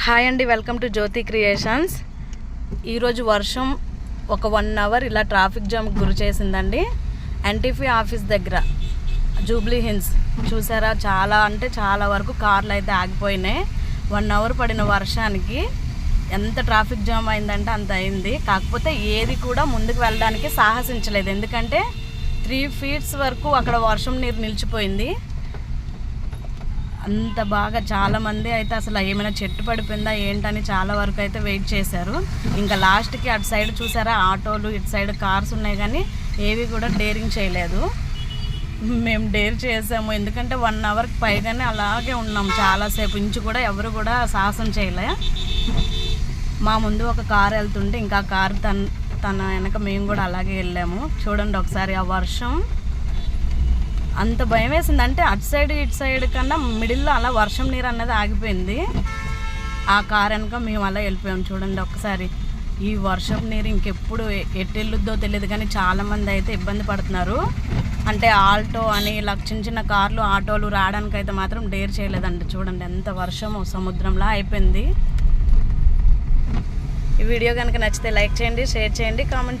Hi అండి welcome to Jyothi creations ఈరోజు వర్షం ఒక వన్ అవర్ ఇలా ట్రాఫిక్ జామ్ గురి చేసిందండి. ఎన్టీపీ ఆఫీస్ దగ్గర జూబ్లీ హిల్స్ చూసారా? చాలా అంటే చాలా వరకు కార్లు అయితే ఆగిపోయినాయి. వన్ అవర్ పడిన వర్షానికి ఎంత ట్రాఫిక్ జామ్ అయిందంటే అంత అయింది. కాకపోతే ఏది కూడా ముందుకు వెళ్ళడానికి సాహసించలేదు. ఎందుకంటే త్రీ ఫీట్స్ వరకు అక్కడ వర్షం నీరు నిలిచిపోయింది. అంత బాగా చాలా మంది అయితే అసలు ఏమైనా చెట్టు పడిపోయిందా ఏంటని చాలా వరకు అయితే వెయిట్ చేశారు. ఇంకా లాస్ట్కి అటు సైడ్ చూసారా ఆటోలు ఇటు సైడ్ కార్స్ ఉన్నాయి కానీ ఏవి కూడా డేరింగ్ చేయలేదు. మేము డేర్ చేసాము. ఎందుకంటే వన్ అవర్కి పైగానే అలాగే ఉన్నాం చాలాసేపు. ఇంచు కూడా ఎవరు కూడా సాహసం చేయలే. మా ముందు ఒక కార్ వెళ్తుంటే ఇంకా కార్ తన తన వెనక మేము కూడా అలాగే వెళ్ళాము. చూడండి ఒకసారి ఆ వర్షం. అంత భయం వేసింది అంటే అటు సైడ్ ఇటు సైడ్ కన్నా మిడిల్లో అలా వర్షం నీరు అన్నది ఆగిపోయింది. ఆ కార్ వెనక మేము అలా వెళ్ళిపోయాం. చూడండి ఒకసారి ఈ వర్షం నీరు ఇంకెప్పుడు ఎట్టెళ్ళుద్దో తెలియదు కానీ చాలామంది అయితే ఇబ్బంది పడుతున్నారు. అంటే ఆల్టో అని ఇలా చిన్న చిన్న కార్లు ఆటోలు రావడానికి అయితే మాత్రం డేర్ చేయలేదండి చూడండి ఎంత వర్షము సముద్రంలా అయిపోయింది. ఈ వీడియో కనుక నచ్చితే లైక్ చేయండి షేర్ చేయండి కామెంట్ చేయండి.